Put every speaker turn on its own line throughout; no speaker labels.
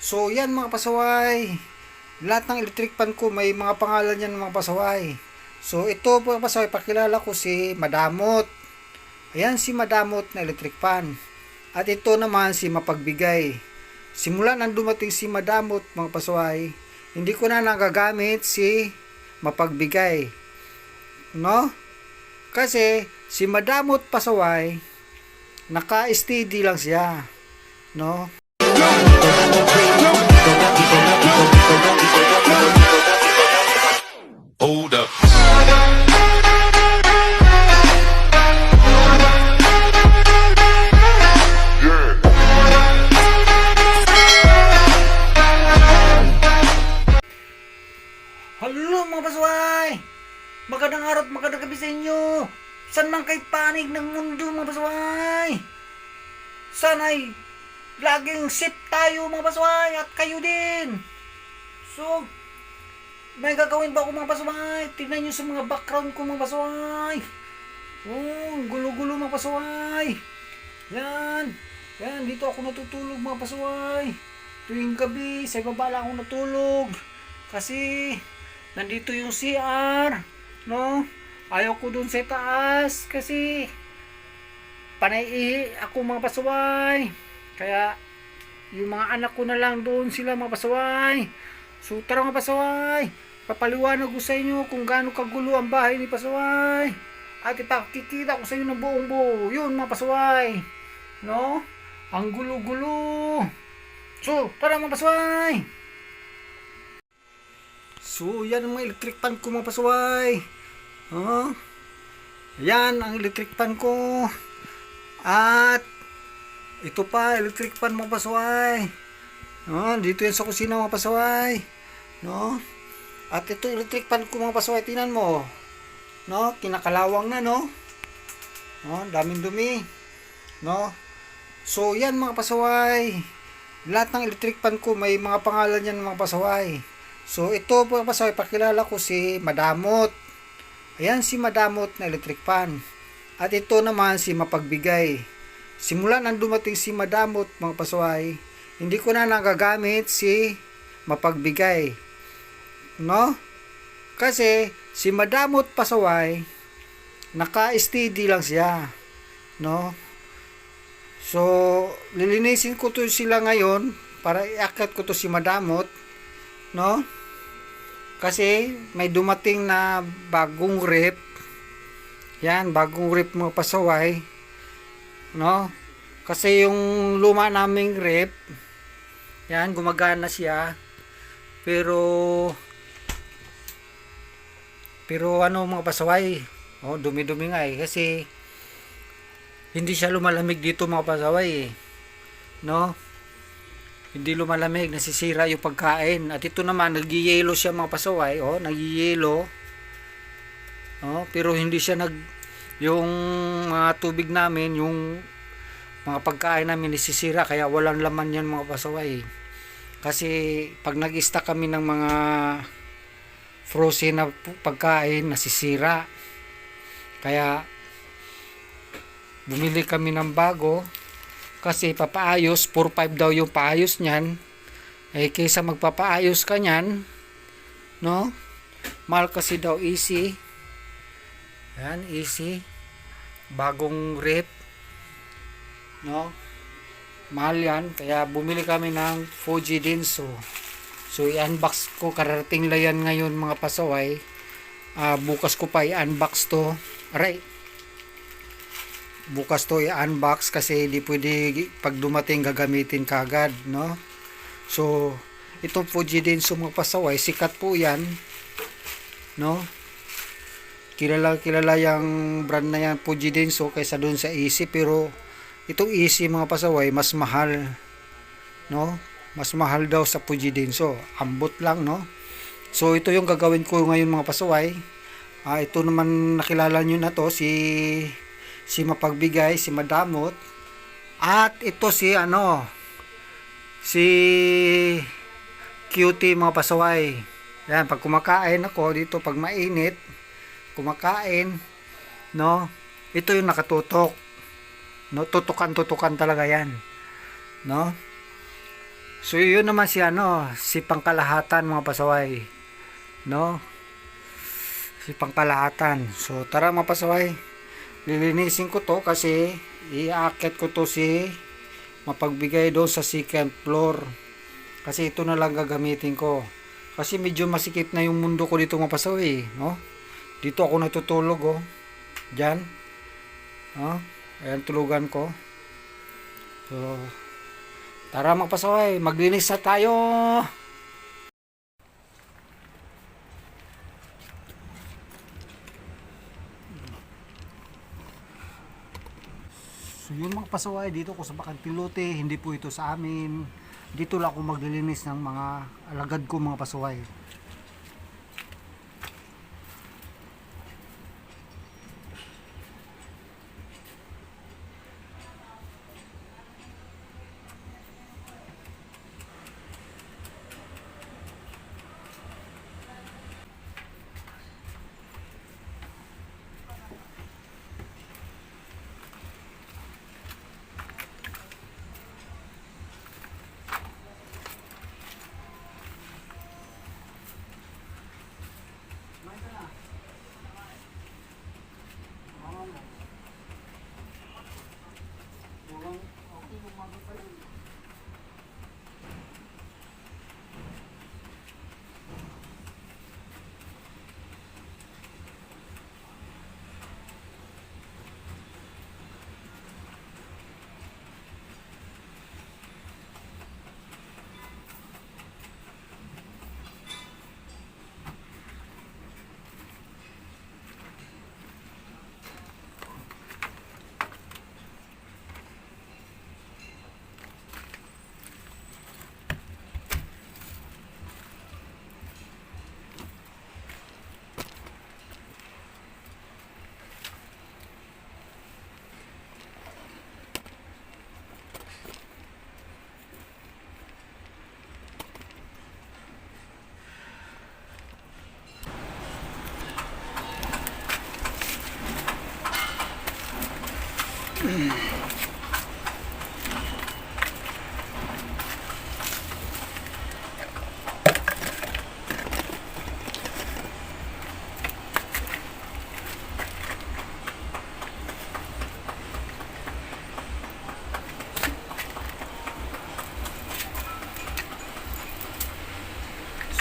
So yan mga pasaway. Lahat ng electric pan ko may mga pangalan yan mga pasaway. So ito mga pasaway, pakilala ko si Madamot. Ayan si Madamot na electric pan. At ito naman si Mapagbigay. Simula nang dumating si Madamot mga pasaway, hindi ko na nagagamit si Mapagbigay. No? Kasi si Madamot pasaway, naka-steady lang siya. No?
Hold up.
Hello mga pasaway! Magandang araw at magandang gabi sa inyo! San man kay panig ng mundo mga pasaway? Sana'y laging safe tayo mga pasaway at kayo din! So, may gagawin ba ako mga pasaway? Tignan nyo sa mga background ko mga pasaway! Oh, gulo-gulo mga pasaway! Yan! Yan, dito ako natutulog mga pasaway! Tuwing gabi, sa ibaba lang ako natulog. Kasi, nandito yung CR, no? Ayaw ko dun sa taas kasi panay ako mga pasaway. Kaya, yung mga anak ko na lang doon sila mga pasaway. So, tara mga pasaway. Papaliwanag ko sa inyo kung gaano kagulo ang bahay ni pasaway. At ipakikita ko sa inyo ng buong buo. Yun mga pasaway. No? Ang gulo-gulo. So, tara mga pasaway. So, yan ang mga electric pan ko mga pasaway. Oh. Yan ang electric pan ko. At ito pa, electric pan mga pasaway. Oh, dito yan sa kusina mga pasaway. No? At ito electric pan ko mga pasaway, tingnan mo. No? Kinakalawang na, no? No, daming dumi. No? So, yan mga pasaway. Lahat ng electric pan ko may mga pangalan yan mga pasaway. So ito mga pasaway, pakilala ko si Madamot. Ayan si Madamot na electric pan. At ito naman si Mapagbigay. Simula nang dumating si Madamot mga pasaway, hindi ko na nagagamit si Mapagbigay. No? Kasi si Madamot pasaway, naka-steady lang siya. No? So, lilinisin ko to sila ngayon para iakyat ko to si Madamot. No? Kasi may dumating na bagong rep. Yan, bagong rep mga pasaway. No? Kasi yung luma naming rep, yan, gumagana siya. Pero, pero ano mga pasaway, oh, dumi-dumi nga eh. Kasi, hindi siya lumalamig dito mga pasaway eh. No? Hindi lumalamig, nasisira yung pagkain. At ito naman, nagyiyelo siya mga pasaway. Oh, nagyiyelo. Oh, pero hindi siya nag yung mga tubig namin, yung mga pagkain namin nasisira kaya walang laman yan mga pasaway. Kasi pag nag-stock kami ng mga frozen na pagkain nasisira. Kaya bumili kami ng bago. Kasi papaayos 4-5 daw yung paayos niyan. Eh kaysa magpapaayos ka niyan no? Mahal kasi daw easy. Yan easy bagong rep no? Mahal yan. Kaya bumili kami ng Fuji Denso so i-unbox ko. Kararating lang yan ngayon mga pasaway. Ah, bukas ko pa i-unbox to. Aray! Bukas to i-unbox kasi hindi pwede pag dumating gagamitin kagad no? So ito Fuji din. Sa mga pasaway sikat po yan no kilala kilala yung brand na yan Fuji din so kaysa doon sa Easy pero itong Easy mga pasaway mas mahal no? Mas mahal daw sa Fuji din so ambot lang no? So ito yung gagawin ko ngayon mga pasaway. Ah, ito naman nakilala nyo na to si si Mapagbigay, si Madamot, at ito si ano, si Cutie mga pasaway. Yan, pag kumakain ako dito, pag mainit, kumakain, no, ito yung nakatutok. No, tutukan-tutukan talaga yan. No? So yun naman si ano, si pangkalahatan mga pasaway. No? Si pangkalahatan. So tara mga pasaway. Lilinisin ko to kasi iaakit ko to si mapagbigay doon sa second floor. Kasi ito na lang gagamitin ko. Kasi medyo masikip na yung mundo ko dito mga pasaway, no? Dito ako natutulog, oh. Diyan. Oh, ayan tulugan ko. So, tara mga pasaway, maglinis na tayo. So yun mga pasaway, dito ko sa Bakantilote, hindi po ito sa amin. Dito lang ako maglilinis ng mga alagad ko mga pasaway.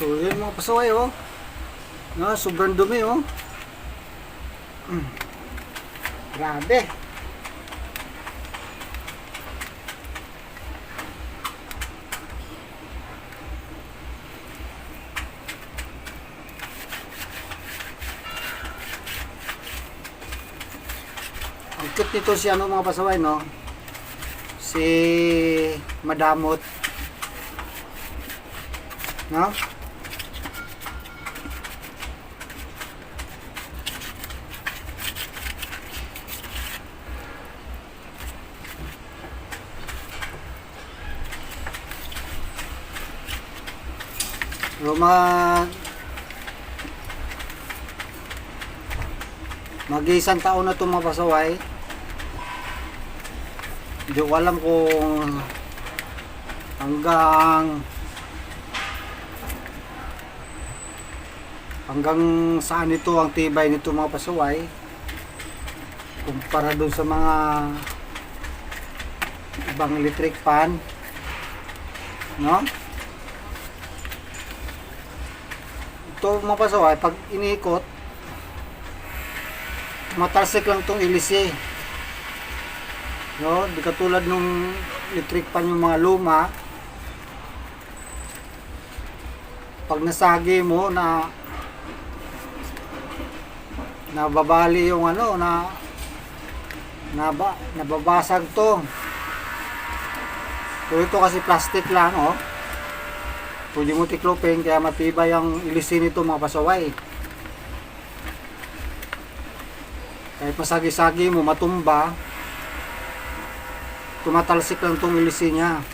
So yun mga pasaway oh. No, sobrang dumi oh. Mm. Grabe. Ang cute nito si ano mga pasaway no. Si Madamot. No? Roma Mag-isang taon na itong mga pasaway. Hindi ko alam kung hanggang hanggang saan ito ang tibay nito mga pasaway kumpara doon sa mga ibang electric fan. No ito mga pasaway pag iniikot matalsik lang itong ilisi no di katulad nung electric fan yung mga luma. Pag nasagi mo na nababali yung ano na naba, nababasag to. Pero ito kasi plastic lang oh pwede mo tiklopin kaya matibay ang ilisin nito mga pasaway kahit masagi-sagi mo matumba. Tumatalsik lang tong ilisin niya.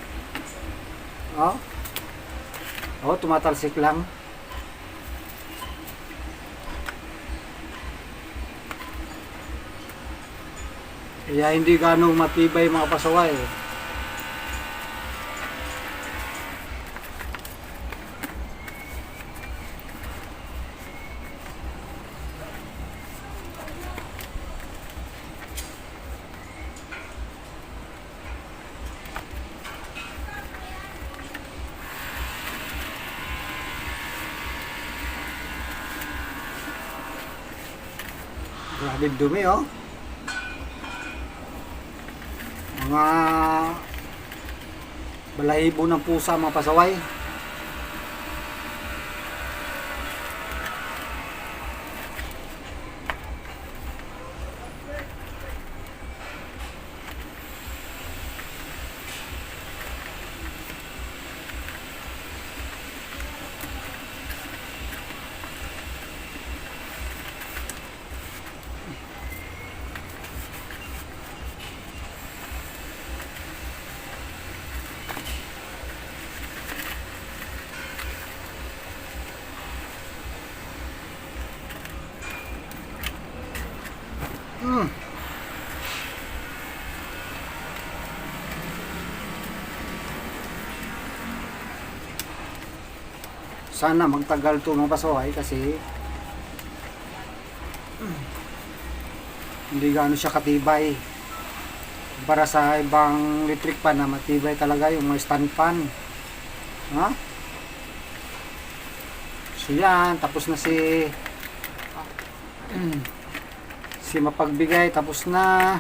Oh. Oh tumatalsik lang. Kaya hindi ganong matibay mga pasaway. Dumi oh. Mga balahibo ng pusa mga pasaway. Sana magtagal to mga pasaway kasi hindi gaano siya katibay. Para sa ibang electric pan na matibay talaga yung mga stand fan. Ha? So yan. Tapos na si si mapagbigay. Tapos na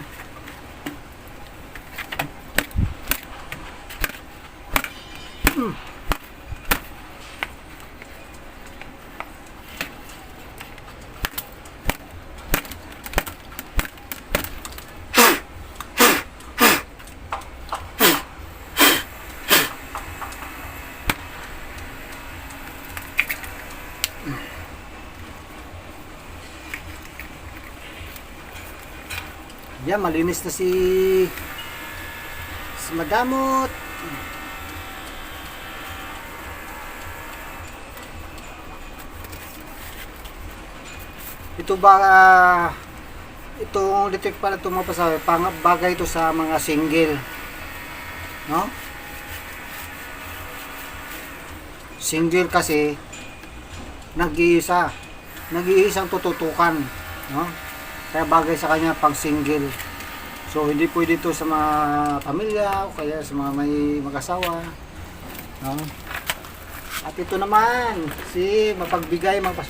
Yan, malinis na si si Madamot. Ito ba ah, itong detect pala pasahe, pang bagay ito sa mga single. No? Single kasi nag-iisa. Nag-iisang tututukan, no? Kaya bagay sa kanya pang single. So hindi pwede ito sa mga pamilya o kaya sa mga may mag-asawa. No? At ito naman, si mapagbigay mga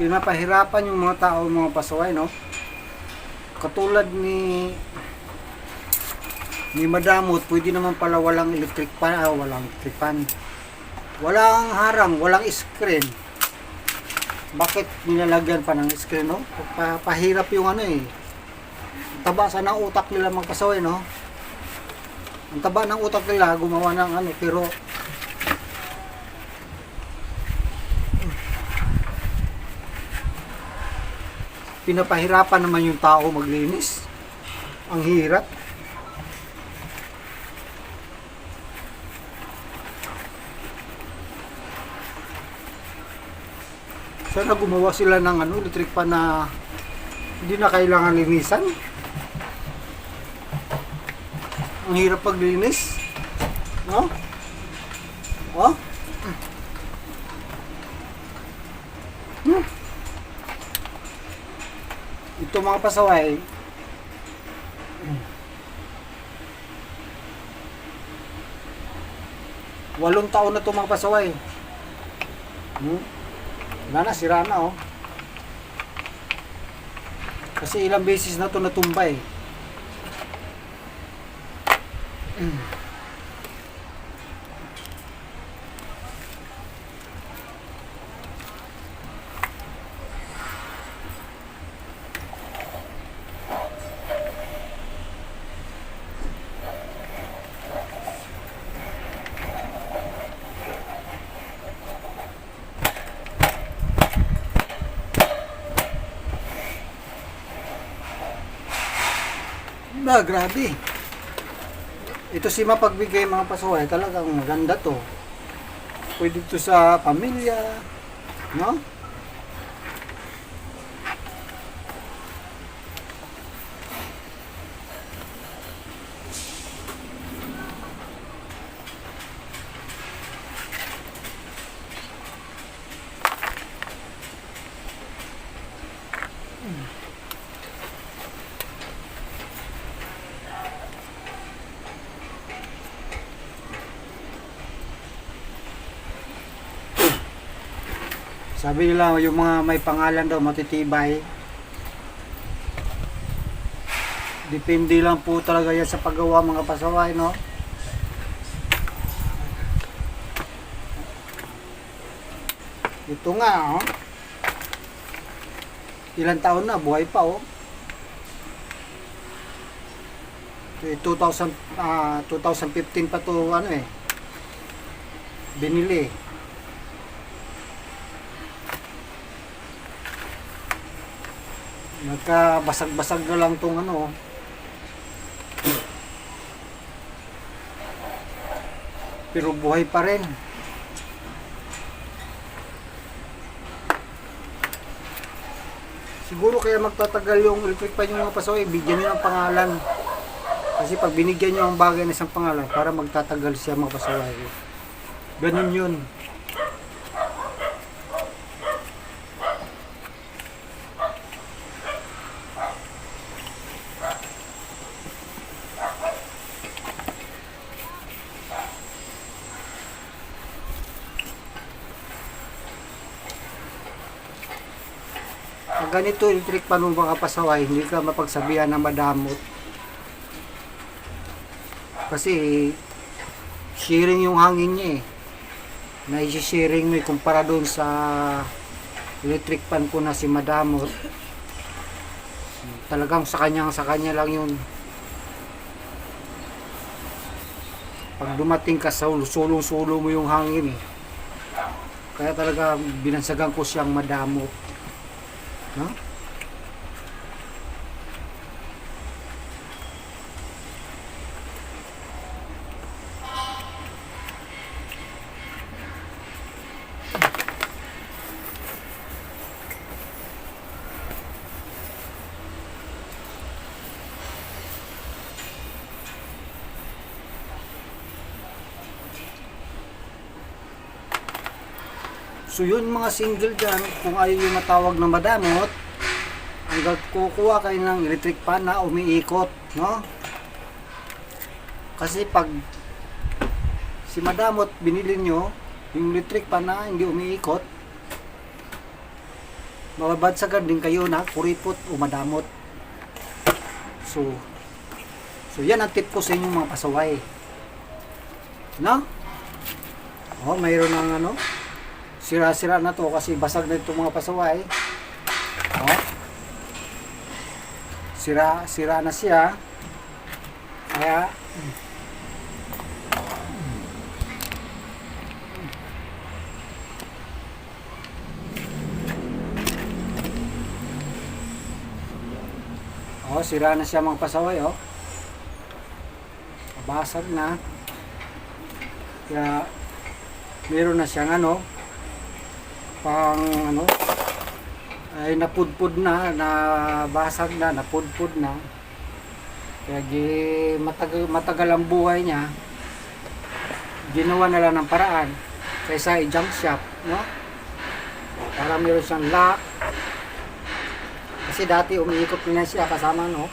pinapahirapan yung mga tao, mga pasaway, no? Katulad ni ni Madamot, pwede naman pala walang electric pan, ah, walang electric pan. Walang harang, walang screen. Bakit nilalagyan pa ng screen, no? Pa pahirap yung ano eh. Taba sa ng utak nila mga pasaway, no? Ang taba ng utak nila gumawa ng ano, pero pinapahirapan naman yung tao maglinis. Ang hirap. Sana gumawa sila ng ano, electric pan na hindi na kailangan linisan. Ang hirap paglinis. No? Oh? Hmm. Ito mga pasaway. Walong taon na ito mga pasaway. Hmm? Wala na, sira na oh. Kasi ilang beses na ito natumbay. Na, grabe. Ito si mapagbigay mga pasuhay, talagang maganda to. Pwede to sa pamilya, no? Sabi nila yung mga may pangalan daw matitibay. Depende lang po talaga yan sa paggawa mga pasaway, no? Ito nga, oh. Ilang taon na, buhay pa, oh. Eh, 2000, ah, 2015 pa to, ano eh. Binili. Nagkabasag-basag na lang tong ano. Pero buhay pa rin. Siguro kaya magtatagal yung electric pan yung mga pasoy, bigyan nyo ng pangalan. Kasi pag binigyan nyo ang bagay ng isang pangalan, para magtatagal siya mga pasaway. Ganun yun. Pag ganito electric pan mo mga pasaway, hindi ka mapagsabihan na madamot. Kasi sharing yung hangin niya eh. Naisi-sharing mo eh, kumpara doon sa electric pan ko na si Madamot. Talagang sa kanya sa kanya lang yun. Pag dumating ka sa sulong-sulo mo yung hangin eh. Kaya talaga binansagan ko siyang madamot. No? So yun mga single dyan, kung ayaw yung matawag na madamot, hanggang kukuha kayo ng electric pan na umiikot, no? Kasi pag si madamot binili nyo, yung electric pan na hindi umiikot, mababadsagan din kayo na kuripot o madamot. So, so yan ang tip ko sa inyo mga pasaway. No? Oh, mayroon ng ano, sira-sira na to kasi basag na itong mga pasaway. Oh. Sira, sira na siya. Kaya Oh, sira na siya mga pasaway, oh. Basag na. Kaya meron na siyang ano, pang ano ay napudpud na nabasag na napudpud na. Kaya gi, matagal, matagal ang buhay niya. Ginawa na lang ng paraan kaysa i-junk shop no? Para meron siyang lock kasi dati umiikot na siya kasama no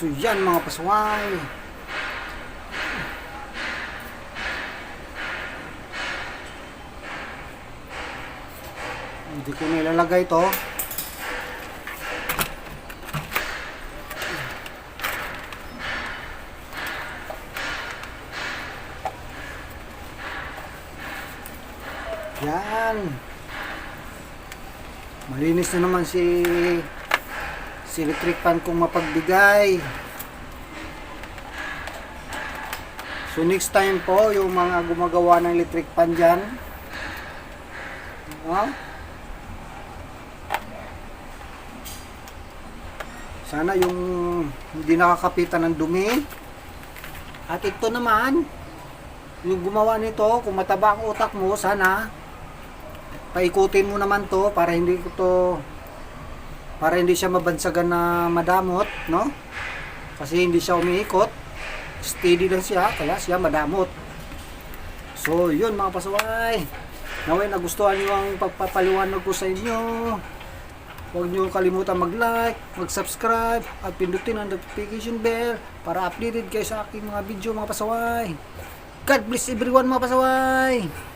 So yan mga pasaway. Hindi ko nilalagay to. Yan. Malinis na naman si si electric fan kong mapagbigay. So next time po, yung mga gumagawa ng electric fan dyan, no? sana yung hindi nakakapitan ng dumi. At ito naman, yung gumawa nito, kung mataba ang utak mo, sana paikutin mo naman to para hindi ko to para hindi siya mabansagan na madamot, no? Kasi hindi siya umiikot. Steady lang siya, kaya siya madamot. So, yun mga pasaway. Naway nagustuhan niyo ang pagpapaliwanag ko sa inyo. Huwag niyo kalimutan mag-like, mag-subscribe, at pindutin ang notification bell para updated kayo sa aking mga video mga pasaway. God bless everyone mga pasaway!